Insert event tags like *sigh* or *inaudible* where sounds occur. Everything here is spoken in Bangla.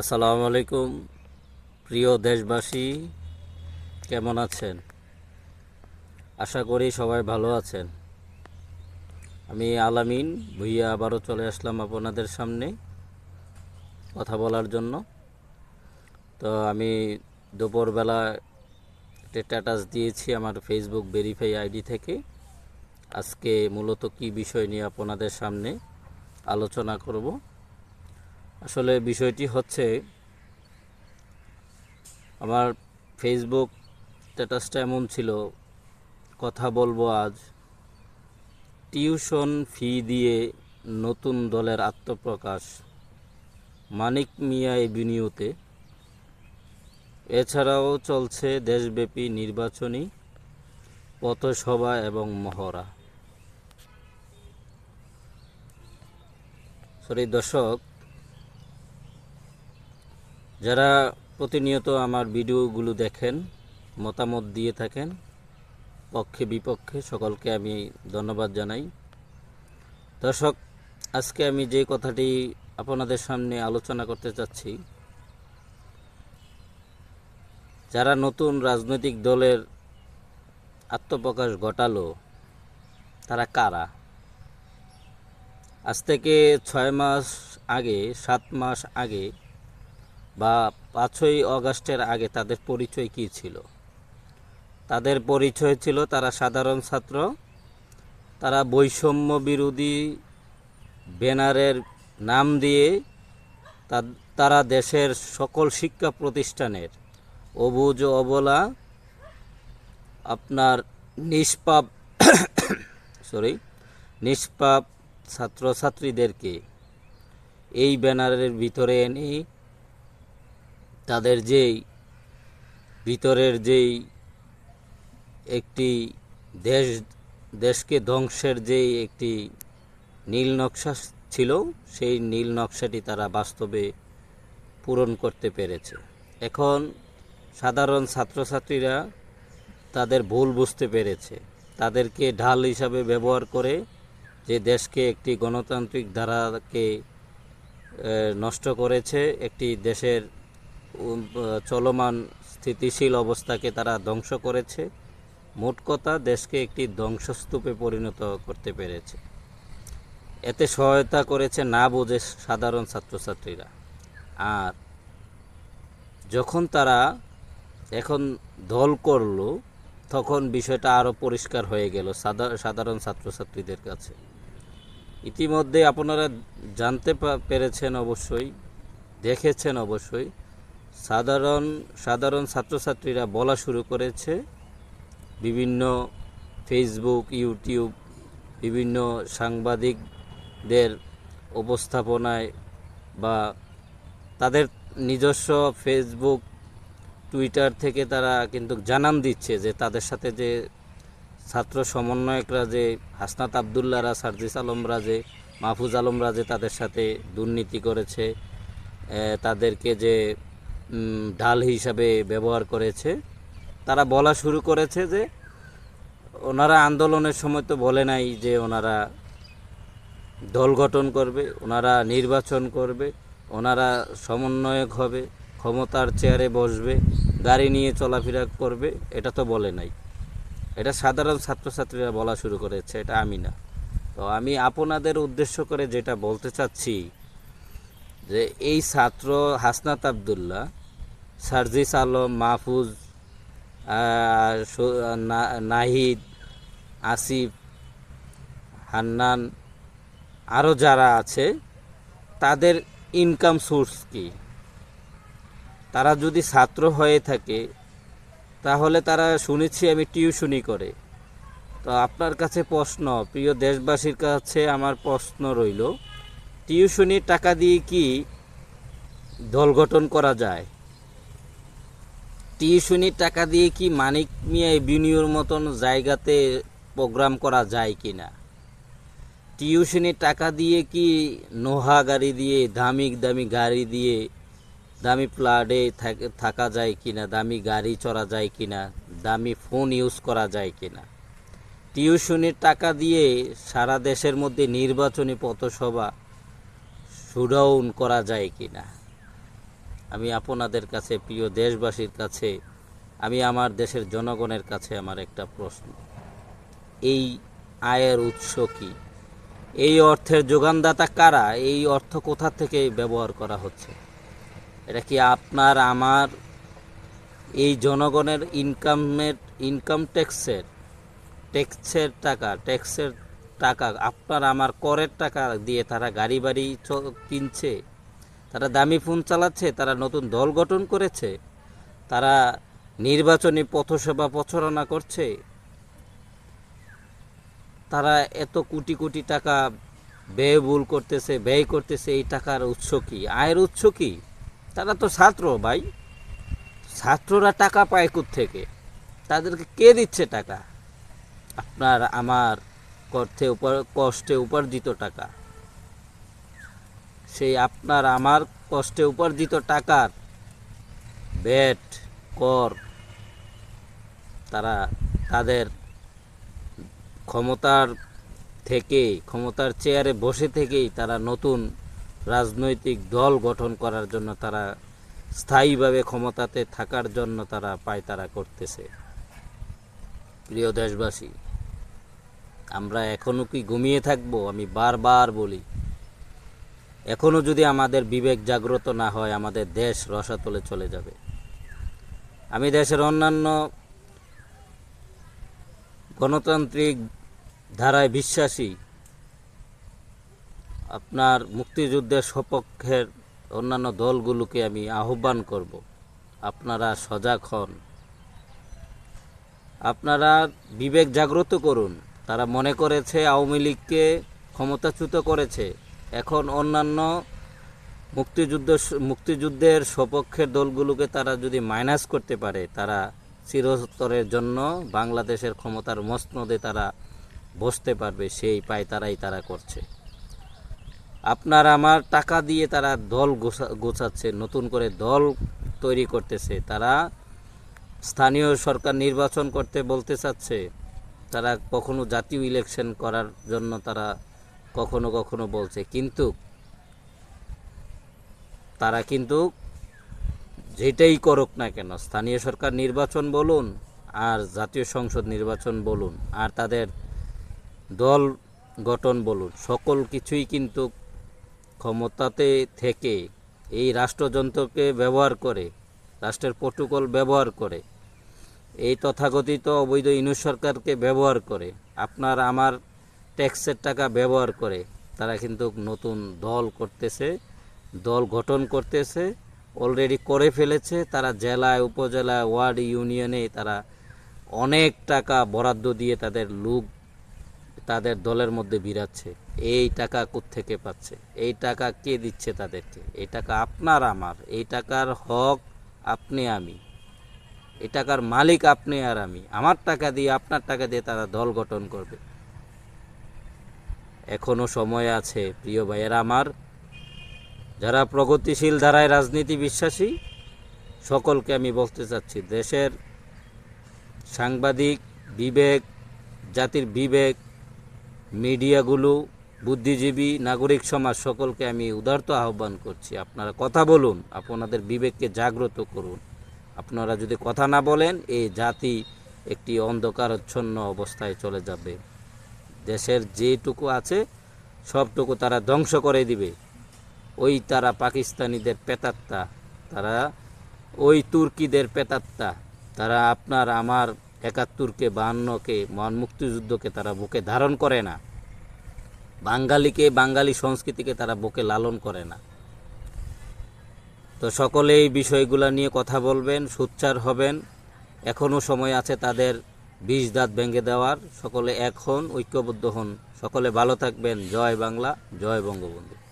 আসসালামু আলাইকুম, প্রিয় দেশবাসী, কেমন আছেন? আশা করি সবাই ভালো আছেন। আমি আলামিন, ভুইয়া আবারও চলে আসলাম আপনাদের সামনে কথা বলার জন্য। তো আমি দুপুরবেলা একটা স্ট্যাটাস দিয়েছি আমার ফেসবুক ভেরিফাই আইডি থেকে। আজকে মূলত কি বিষয় নিয়ে আপনাদের সামনে আলোচনা করব? আসলে বিষয়টি হচ্ছে, আমার ফেসবুক স্ট্যাটাসটা এমন ছিল, কথা বলব আজ, টিউশন ফি দিয়ে নতুন দলের আত্মপ্রকাশ, মানিক মিয়া এভিনিউতে এছাড়াও চলছে দেশব্যাপী নির্বাচনী, পথসভা এবং মহড়া। সরি, দর্শক যারা প্রতিনিয়ত আমার ভিডিওগুলো দেখেন, মতামত দিয়ে থাকেন, পক্ষে বিপক্ষে সকলকে আমি ধন্যবাদ জানাই। দর্শক, আজকে আমি যে কথাটি আপনাদের সামনে আলোচনা করতে চাচ্ছি, যারা নতুন রাজনৈতিক দলের আত্মপ্রকাশ ঘটালো, তারা কারা? আজ থেকে ছয় মাস আগে, সাত মাস আগে বা পাঁচই অগাস্টের আগে তাদের পরিচয় কী ছিল? তাদের পরিচয় ছিল তারা সাধারণ ছাত্র, তারা বৈষম্য বিরোধী ব্যানারের নাম দিয়ে তারা দেশের সকল শিক্ষা প্রতিষ্ঠানের অবুজ অবলা, আপনার নিষ্পাপ *coughs* সরি নিষ্পাপ ছাত্রছাত্রীদেরকে এই ব্যানারের ভিতরে এনে তাদের যেই ভিতরের যেই একটি দেশ, দেশকে ধ্বংসের যেই একটি নীল নকশা ছিল, সেই নীল নকশাটি তারা বাস্তবে পূরণ করতে পেরেছে। এখন সাধারণ ছাত্রছাত্রীরা তাদের ভুল বুঝতে পেরেছে। তাদেরকে ঢাল হিসাবে ব্যবহার করে যে দেশকে একটি গণতান্ত্রিক ধারাকে নষ্ট করেছে, একটি দেশের চলমান স্থিতিশীল অবস্থাকে তারা ধ্বংস করেছে। মোট কথা, দেশকে একটি ধ্বংসস্তূপে পরিণত করতে পেরেছে। এতে সহায়তা করেছে না বোঝে সাধারণ ছাত্রছাত্রীরা। আর যখন তারা এখন দল করল, তখন বিষয়টা আরও পরিষ্কার হয়ে গেল সাধারণ ছাত্রছাত্রীদের কাছে। ইতিমধ্যে আপনারা জানতে পেরেছেন অবশ্যই, দেখেছেন অবশ্যই সাধারণ সাধারণ ছাত্রছাত্রীরা বলা শুরু করেছে। বিভিন্ন ফেসবুক ইউটিউব বিভিন্ন সাংবাদিকদের উপস্থাপনায় বা তাদের নিজস্ব ফেসবুক টুইটার থেকে তারা কিন্তু জানান দিচ্ছে যে তাদের সাথে যে ছাত্র সমন্বয়করা যে, হাসনাত আবদুল্লাহরা, সার্জিস আলমরা যে, মাহফুজ আলমরা যে তাদের সাথে দুর্নীতি করেছে তাদেরকে যে ঢাল হিসাবে ব্যবহার করেছে। তারা বলা শুরু করেছে যে ওনারা আন্দোলনের সময় তো বলে নাই যে ওনারা দল গঠন করবে, ওনারা নির্বাচন করবে, ওনারা সমন্বয়ক হবে, ক্ষমতার চেয়ারে বসবে, গাড়ি নিয়ে চলাফেরা করবে, এটা তো বলে নাই। এটা সাধারণ ছাত্রছাত্রীরা বলা শুরু করেছে, এটা আমি না। তো আমি আপনাদের উদ্দেশ্য করে যেটা বলতে চাচ্ছি যে এই ছাত্র হাসনাত আবদুল্লাহ, সার্জিস আলম, মাহফুজ নাহিদ, আসিফ, হান্নান আরও যারা আছে, তাদের ইনকাম সোর্স কি? তারা যদি ছাত্র হয়ে থাকে, তাহলে তারা শুনেছি আমি টিউশনি করে। তো আপনার কাছে প্রশ্ন, প্রিয় দেশবাসীর কাছে আমার প্রশ্ন রইল টিউশনির টাকা দিয়ে কি দল গঠন করা যায়? টিউশনির টাকা দিয়ে কি মানিক মিয়া এভিনিউর মতন জায়গাতে প্রোগ্রাম করা যায় কি না টিউশনির টাকা দিয়ে কি নোহা গাড়ি দিয়ে, দামি দামি গাড়ি দিয়ে, দামি প্লাডে থাকা যায় কি না দামি গাড়ি চড়া যায় কি না দামি ফোন ইউজ করা যায় কি না টিউশনির টাকা দিয়ে সারা দেশের মধ্যে নির্বাচনী পথসভা শুডাউন করা যায় কি না আমি আপনাদের কাছে, প্রিয় দেশবাসীর কাছে, আমি আমার দেশের জনগণের কাছে আমার একটা প্রশ্ন। এই আয়ের উৎস কি? এই অর্থের যোগানদাতা কারা? এই অর্থ কোথা থেকে ব্যবহার করা হচ্ছে? এটা কি আপনার, আমার, এই জনগণের ইনকামের ইনকাম ট্যাক্সের ট্যাক্সের টাকা ট্যাক্সের টাকা, আপনার আমার করের টাকা দিয়ে তারা গাড়ি বাড়ি কিনছে, তারা দামি ফোন চালাচ্ছে, তারা নতুন দল গঠন করেছে, তারা নির্বাচনী পথসেবা প্রচারণা করছে, তারা এত কোটি কোটি টাকা ব্যয়বহুল করতেছে, ব্যয় করতেছে, এই টাকার উৎস কি? আয়ের উৎস কি? তারা তো ছাত্র ভাই, ছাত্ররা টাকা পায় থেকে তাদেরকে কে দিচ্ছে টাকা? আপনার, আমার কর্থে কষ্টে উপার্জিত টাকা। সেই আপনার আমার কষ্টে উপার্জিত টাকার ব্যাট, কর, তারা তাদের ক্ষমতার থেকে, ক্ষমতার চেয়ারে বসে থেকেই তারা নতুন রাজনৈতিক দল গঠন করার জন্য তারা স্থায়ীভাবে ক্ষমতাতে থাকার জন্য তারা পায়তারা করতেছে। প্রিয় দেশবাসী আমরা এখনও কি ঘুমিয়ে থাকব? আমি বারবার বলি। এখনও যদি আমাদের বিবেক জাগ্রত না হয়, আমাদের দেশ রসাতলে চলে যাবে। আমি দেশের অন্যান্য গণতান্ত্রিক ধারায় বিশ্বাসী। আপনার মুক্তিযুদ্ধের সপক্ষের অন্যান্য দলগুলোকে আমি আহ্বান করব। আপনারা সজাগ হন। আপনারা বিবেক জাগ্রত করুন। তারা মনে করেছে আওয়ামী লীগকে ক্ষমতাচ্যুত করেছে। এখন অন্যান্য মুক্তিযুদ্ধ মুক্তিযুদ্ধের সপক্ষের দলগুলোকে তারা যদি মাইনাস করতে পারে, তারা চিরস্তরের জন্য বাংলাদেশের ক্ষমতার মসনদে তারা বসতে পারবে, সেই পায় তারাই তারা করছে। আপনার আমার টাকা দিয়ে তারা দল গোছা, গোছাচ্ছে, নতুন করে দল তৈরি করতেছে। তারা স্থানীয় সরকার নির্বাচন করতে বলতে চাচ্ছে। তারা কখনো জাতীয় ইলেকশন করার জন্য তারা কখনো কখনো বলছে, কিন্তু তারা কিন্তু যেটাই করুক না কেন, স্থানীয় সরকার নির্বাচন বলুন আর জাতীয় সংসদ নির্বাচন বলুন আর তাদের দল গঠন বলুন, সকল কিছুই কিন্তু ক্ষমতাতে থেকে এই রাষ্ট্রযন্ত্রকে ব্যবহার করে, রাষ্ট্রের প্রোটোকল ব্যবহার করে এই তথাকথিত অবৈধ ইউনুস সরকারকে ব্যবহার করে, আপনার আমার ট্যাক্সের টাকা ব্যবহার করে, তারা কিন্তু নতুন দল করতেছে, দল গঠন করতেছে অলরেডি করে ফেলেছে, তারা জেলায়, উপজেলায়, ওয়ার্ড ইউনিয়নে তারা অনেক টাকা বরাদ্দ দিয়ে তাদের লোক তাদের দলের মধ্যে বিরাচ্ছে। এই টাকা থেকে পাচ্ছে? এই টাকা কে দিচ্ছে তাদেরকে? এই টাকা আপনার আমার। এই টাকার হক আপনি, আমি। এই টাকার মালিক আপনি আর আমি। আমার টাকা দিয়ে, আপনার টাকা দিয়ে তারা দল গঠন করবে। এখনও সময় আছে, প্রিয় ভাইয়েরা আমার। যারা প্রগতিশীল ধারায় রাজনীতি বিশ্বাসী, সকলকে আমি বলতে চাচ্ছি, দেশের সাংবাদিক বিবেক, জাতির বিবেক, মিডিয়াগুলো, বুদ্ধিজীবী, নাগরিক সমাজ, সকলকে আমি উদারত আহ্বান করছি। আপনারা কথা বলুন, আপনাদের বিবেককে জাগ্রত করুন। আপনারা যদি কথা না বলেন এই জাতি একটি অন্ধকারচ্ছন্ন অবস্থায় চলে যাবে। দেশের যেটুকু আছে, সবটুকু তারা ধ্বংস করে দিবে। ওই তারা পাকিস্তানিদের পেতাত্তা, তারা ওই তুর্কিদের পেতাত্তা, তারা আপনার আমার একাত্তরকে, বাহান্নকে, মহান মুক্তিযুদ্ধকে তারা বুকে ধারণ করে না। বাঙালিকে, বাঙালি সংস্কৃতিকে তারা বুকে লালন করে না। তো সকলে এই বিষয়গুলো নিয়ে কথা বলবেন, সোচ্চার হবেন। এখনও সময় আছে তাদের বিষ দাঁত ভেঙে দেওয়ার। সকলে এক হন, ঐক্যবদ্ধ হন। সকলে ভালো থাকবেন। জয় বাংলা, জয় বঙ্গবন্ধু।